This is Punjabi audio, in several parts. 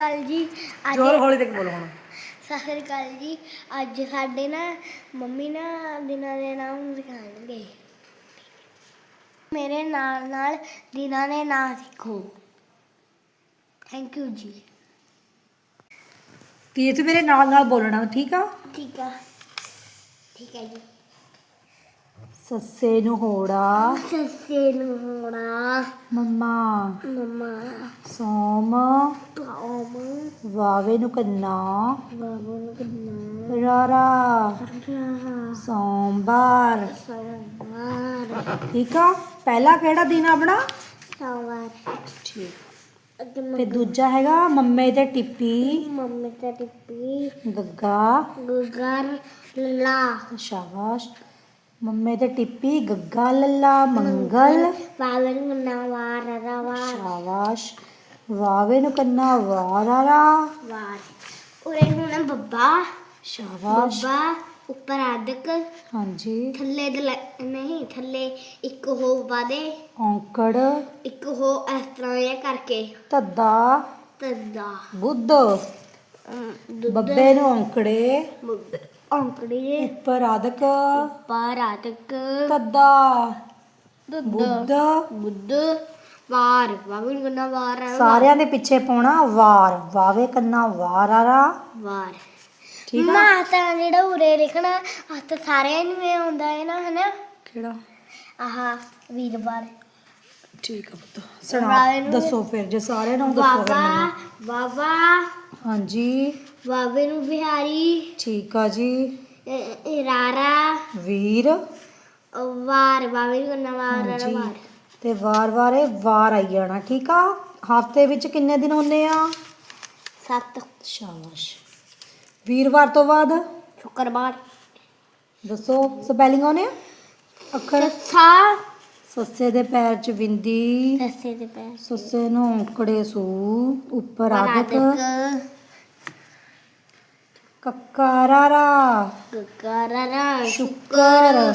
ਕਾਲ ਜੀ। ਅੱਜ ਜੋਰ ਹੌਲੀ ਤੱਕ ਬੋਲੋ ਹੁਣ। ਸਤਿ ਸ੍ਰੀ ਅਕਾਲ ਜੀ। ਅੱਜ ਸਾਡੇ ਨਾ ਮੰਮੀ ਨਾ ਦਿਨਾਂ ਦੇ ਨਾਮ ਸਿਖਾਉਣਗੇ ਮੇਰੇ ਨਾਲ ਨਾਲ ਦਿਨਾਂ ਦੇ ਨਾਮ ਸਿੱਖੋ ਥੈਂਕ ਯੂ ਜੀ। ਤੀਰਥ ਮੇਰੇ ਨਾਲ ਨਾਲ ਬੋਲਣਾ ਠੀਕ ਆ? ਠੀਕ ਆ। ਠੀਕ ਹੈ ਜੀ। ਸੱਸੇ ਨੂੰ ਹੋੜਾ। ਸੱਸੇ ਨੂੰ ਹੋਣਾ ਮਮਾ ਵਾਵੇ ਨੂੰ ਕੰਨਾ। ਬਾਬੂ ਨੂੰ ਕਿੰਨਾ। ਰਾਰਾ। ਸੋਮਵਾਰ। ਠੀਕ ਆ? ਪਹਿਲਾ ਕਿਹੜਾ ਦਿਨ ਆਪਣਾ? ਸੋਮਵਾਰ। ਠੀਕ। ਤੇ ਦੂਜਾ ਹੈਗਾ ਮੰਮੇ ਤੇ ਟਿੱਪੀ। ਮੰਮੀ ਤੇ ਟਿੱਪੀ। ਗੱਗਾ। ਗੁਗਰ ਲਾ ਸ਼ਾਬਾਸ਼। ਮੰਮੇ ਤੇ ਟਿੱਪੀ ਗੱਗਾ ਲੱਲਾ ਮੰਗਲ। ਵਾਵਨ ਨਵਾਰ ਰਵਾਰ ਸ਼ਾਬਾਸ਼। ਵਾਵੇ ਨੂੰ ਕੰਨਾ ਵਾਰਾਰਾ ਵਾਰ। ਉਰੇ ਹੁਣ ਬੱਬਾ ਸ਼ਾਬਾਸ਼। ਬੱਬਾ ਉੱਪਰ ਆਦਕ। ਹਾਂਜੀ। ਥੱਲੇ ਨਹੀਂ ਥੱਲੇ ਇੱਕ ਹੋ ਵਾਦੇ। ਔਂਕੜ। ਇੱਕ ਹੋ ਇਸ ਤਰ੍ਹਾਂ ਇਹ ਕਰਕੇ। ਧੱਦਾ। ਤਦਾ ਬੁੱਧ। ਬੱਬੇ ਨੂੰ ਔਂਕੜੇ। ਔਂਕੜੀ। ਉੱਪਰ ਆਦਕ। ਉੱਪਰ ਆਦਕ। ਧੱਦਾ। ਦੁੱਧ। ਬੁੱਧ। ਬੁੱਧ। ਵਾਰ ਵਾਵਨ ਗੁਨਾ ਵਾਰ ਸਾਰਿਆਂ ਦੇ ਪਿੱਛੇ ਪਾਉਣਾ ਵਾਰ ਵਾਵੇ ਕੰਨਾ ਵਾਰਾਰਾ ਵਾਰ। ਠੀਕ ਆ? ਮਾਤਾ ਜਿਹੜਾ ਉਰੇ ਲਿਖਣਾ ਤਾਂ ਸਾਰਿਆਂ ਨੂੰ ਇਹ ਆਉਂਦਾ ਹੈ ਨਾ ਹਨਾ? ਕਿਹੜਾ? ਆਹ ਵੀਰਵਾਰ। ਠੀਕ ਆ ਪੁੱਤ ਸੁਣਾ ਵਾਵੇ ਨੂੰ- ਦੱਸੋ ਫਿਰ ਜੇ ਸਾਰਿਆਂ ਨੂੰ ਦੱਸੋ ਫਿਰ ਬਾਬਾ ਮੈਨੂੰ। ਬਾਬਾ ਹਾਂਜੀ। ਬਾਬੇ ਨੂੰ ਬਿਹਾਰੀ ਠੀਕ ਆ ਜੀ। ਰਾਰਾ। ਵੀਰ। ਵਾਰ ਬਾਬੇ ਨੂੰ ਨਵਾਰ ਹਾਂਜੀ। ਵਾਰ। ਤੇ ਵਾਰ-ਵਾਰ ਇਹ ਵਾਰ ਆਈ ਜਾਣਾ ਠੀਕ ਆ? ਹਫ਼ਤੇ ਵਿੱਚ ਕਿੰਨੇ ਦਿਨ ਹੁੰਦੇ ਆ? ਸੱਤ। ਸ਼ਾਬਾਸ਼। ਵੀਰਵਾਰ ਤੋਂ ਬਾਅਦ? ਸ਼ੁੱਕਰਵਾਰ। ਦੱਸੋ ਸਪੈਲਿੰਗ ਆਉਨੇ ਆ? ਅੱਖਰ? ਸੱਸਾ। ਸੱਸੇ ਦੇ ਪੈਰ 'ਚ ਬਿੰਦੀ। ਸੱਸੇ ਦੇ ਪੈਰ ਸੱਸੇ ਨੂੰ ਔਂਕੜੇ ਸੂ। ਉੱਪਰ ਆਦਕ। ਕੱਕਾਰਾਰਾ ਗਗਰਾਰਾ ਸ਼ੁੱਕਰ।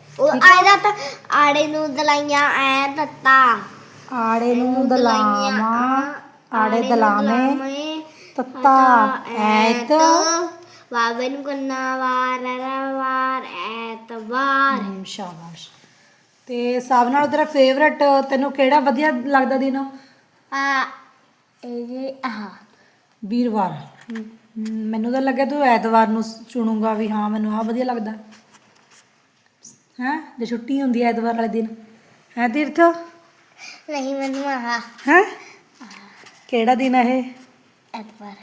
ਉਹ ਆਇਦਾ ਤਾਂ ਆੜੇ ਨੂੰ ਦਲਾਈਆਂ ਐ ਤੱਤਾ। ਆੜੇ ਨੂੰ ਦਲਾਮਾ ਆੜੇ ਦਲਾਮੇ ਤੱਤਾ ਐਤ। ਬਾਬੇ ਨੂੰ ਕੰਨਾ ਵਾਰ ਵਾਰ ਐਤਵਾਰ। ਸ਼ਾਬਾਸ਼। ਤੇ ਸਭ ਨਾਲੋਂ ਤੇਰਾ ਫੇਵਰਟ ਤੈਨੂੰ ਕਿਹੜਾ ਵਧੀਆ ਲੱਗਦਾ ਦਿਨ? ਆ ਇਹ ਆਹ। ਵੀਰਵਾਰ। ਮੈਨੂੰ ਤਾਂ ਲੱਗਿਆ ਤੂੰ ਐਤਵਾਰ ਨੂੰ ਚੁਣੂਗਾ ਵੀ ਹਾਂ ਮੈਨੂੰ ਆ ਵਧੀਆ ਲੱਗਦਾ। ਹੈ? ਜੇ ਛੁੱਟੀ ਹੁੰਦੀ ਹੈ ਐਤਵਾਰ ਵਾਲੇ ਦਿਨ। ਹੈ ਤੀਰਥ? ਨਹੀਂ ਮੈਨੂੰ ਆਹ ਹੈ? ਕਿਹੜਾ ਦਿਨ ਹੈ ਇਹ? ਐਤਵਾਰ।